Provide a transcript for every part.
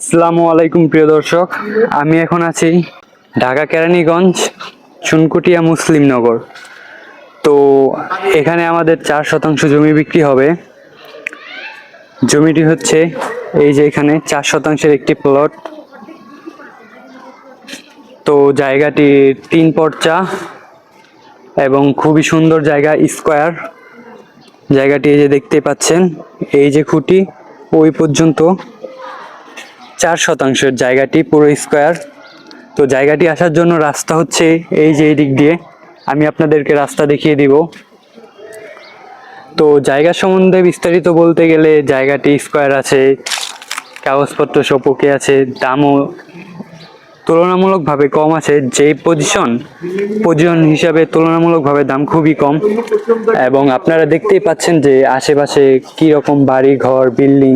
আসসালামু আলাইকুম, প্রিয় দর্শক। আমি এখন আছি ঢাকা কেরানীগঞ্জ, চুনকুটিয়া মুসলিম নগর। তো এখানে আমাদের চার শতাংশ জমি বিক্রি হবে। জমিটি হচ্ছে এই যে এখানে চার শতাংশের একটি প্লট তো জায়গাটি তিন পর্চা এবং খুবই সুন্দর জায়গা, স্কোয়ার। জায়গাটি এই যে দেখতে পাচ্ছেন, এই যে খুঁটি, ওই পর্যন্ত চার শতাংশের জায়গাটি পুরো স্কোয়ার। তো জায়গাটি আসার জন্য রাস্তা হচ্ছে এই যে এই দিক দিয়ে। আমি আপনাদেরকে রাস্তা দেখিয়ে দিব। তো জায়গা সম্বন্ধে বিস্তারিত বলতে গেলে জায়গাটি স্কোয়ার আছে, কাগজপত্র সব ওকে আছে, দামও তুলনামূলকভাবে কম আছে। যে পজিশন পজিশন হিসাবে তুলনামূলকভাবে দাম খুবই কম। এবং আপনারা দেখতেই পাচ্ছেন যে আশেপাশে কী রকম বাড়ি ঘর বিল্ডিং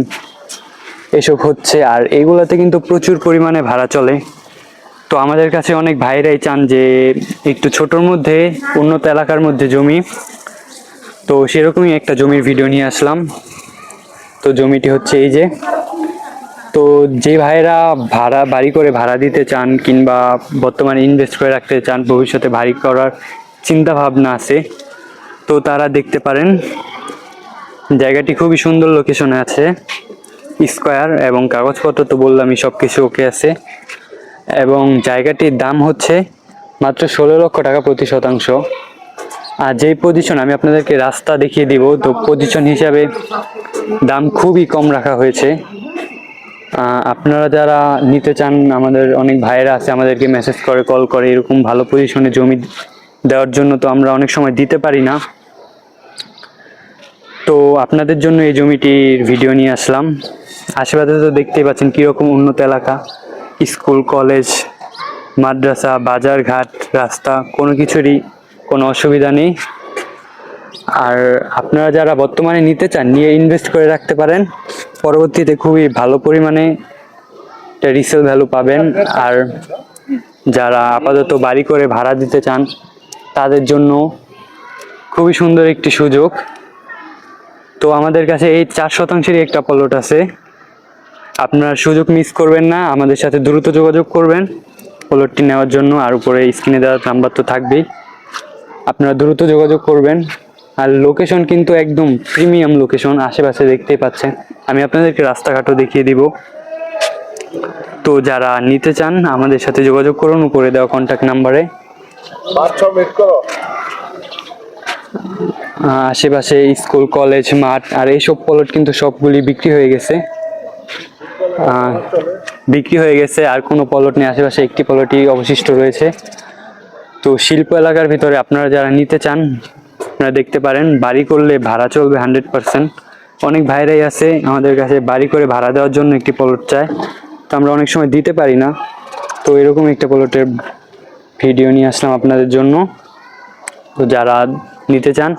এসব হচ্ছে আর এগুলোতে কিন্তু প্রচুর পরিমাণে ভাড়া চলে। তো আমাদের কাছে অনেক ভাইরাই চান যে একটু ছোটোর মধ্যে, উন্নত এলাকার মধ্যে জমি। তো সেরকমই একটা জমির ভিডিও নিয়ে আসলাম। তো জমিটি হচ্ছে এই যে। তো যে ভাইরা ভাড়া, বাড়ি করে ভাড়া দিতে চান কিংবা বর্তমানে ইনভেস্ট করে রাখতে চান, ভবিষ্যতে বাড়ি করার চিন্তা ভাবনা আছে, তো তারা দেখতে পারেন। জায়গাটি খুবই সুন্দর লোকেশনে আছে। স্কোয়ার এবং কাগজপত্র তো বললামই সব কিছু ওকে আছে। এবং জায়গাটির দাম হচ্ছে মাত্র ষোলো লক্ষ টাকা প্রতি শতাংশ। আর যেই পজিশন আমি আপনাদেরকে রাস্তা দেখিয়ে দিব, তো পজিশন হিসাবে দাম খুবই কম রাখা হয়েছে। আপনারা যারা নিতে চান, আমাদের অনেক ভাইয়েরা আছে, আমাদেরকে মেসেজ করে কল করে, এরকম ভালো পজিশনে জমি দেওয়ার জন্য তো আমরা অনেক সময় দিতে পারি না। তো আপনাদের জন্য এই জমিটির ভিডিও নিয়ে আসলাম। আশেপাশে তো দেখতেই পাচ্ছেন কীরকম উন্নত এলাকা। স্কুল, কলেজ, মাদ্রাসা বাজার ঘাট রাস্তা, কোনো কিছুরই কোনো অসুবিধা নেই। আর আপনারা যারা বর্তমানে নিতে চান, নিয়ে ইনভেস্ট করে রাখতে পারেন। পরবর্তীতে খুবই ভালো পরিমাণে রিসেল ভ্যালু পাবেন। আর যারা আপাতত বাড়ি করে ভাড়া দিতে চান, তাদের জন্য খুবই সুন্দর একটি সুযোগ। তো আমাদের কাছে এই চার শতাংশেরই একটা প্লট আছে। আপনারা সুযোগ মিস করবেন না, আমাদের সাথে দ্রুত যোগাযোগ করবেন। প্লটটি নেওয়ার জন্য আর উপরে স্ক্রিনে দেওয়ার নাম্বার তো থাকবেই। আপনারা দ্রুত যোগাযোগ করবেন। আর লোকেশন কিন্তু একদম প্রিমিয়াম লোকেশন আশেপাশে দেখতেই পাচ্ছেন। আমি আপনাদেরকে রাস্তাঘাটও দেখিয়ে দিব। তো যারা নিতে চান, আমাদের সাথে যোগাযোগ করুন উপরে দেওয়া কন্ট্যাক্ট নাম্বারে আশেপাশে স্কুল, কলেজ, মাঠ, আর এইসব প্লট কিন্তু সবগুলি বিক্রি হয়ে গেছে। বিক্রি হয়ে গেছে, আর কোনো পলট নেই। আশেপাশে একটি প্লটই অবশিষ্ট রয়েছে। তো শিল্প এলাকার ভিতরে আপনারা যারা নিতে চান, আপনারা দেখতে পারেন, বাড়ি করলে ভাড়া চলবে হান্ড্রেড পার্সেন্ট অনেক ভাইরাই আছে আমাদের কাছে, বাড়ি করে ভাড়া দেওয়ার জন্য একটি পলট চায়। তো আমরা অনেক সময় দিতে পারি না। তো এরকম একটা প্লটের ভিডিও নিয়ে আসলাম আপনাদের জন্য। তো যারা নিতে চান,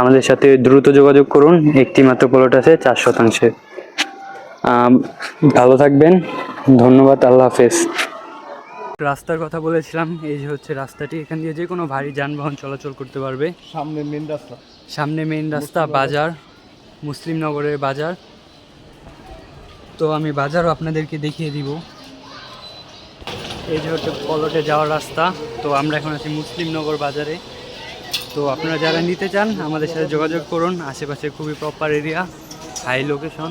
আমাদের সাথে দ্রুত যোগাযোগ করুন। একটি মাত্র প্লট আছে, চার শতাংশে। ভালো থাকবেন। ধন্যবাদ আল্লাহ হাফেজ। রাস্তার কথা বলেছিলাম এই যে হচ্ছে রাস্তাটি এখান দিয়ে যে কোনো ভারী যানবাহন চলাচল করতে পারবে। সামনে মেন রাস্তা। সামনে মেন রাস্তা বাজার মুসলিম নগরের বাজার। তো আমি বাজারও আপনাদেরকে দেখিয়ে দিব। এই যে হচ্ছে পলটে যাওয়ার রাস্তা তো আমরা এখন আছি মুসলিম নগর বাজারে। তো আপনারা যারা নিতে চান আমাদের সাথে যোগাযোগ করুন। আশেপাশে খুবই প্রপার এরিয়া হাই লোকেশন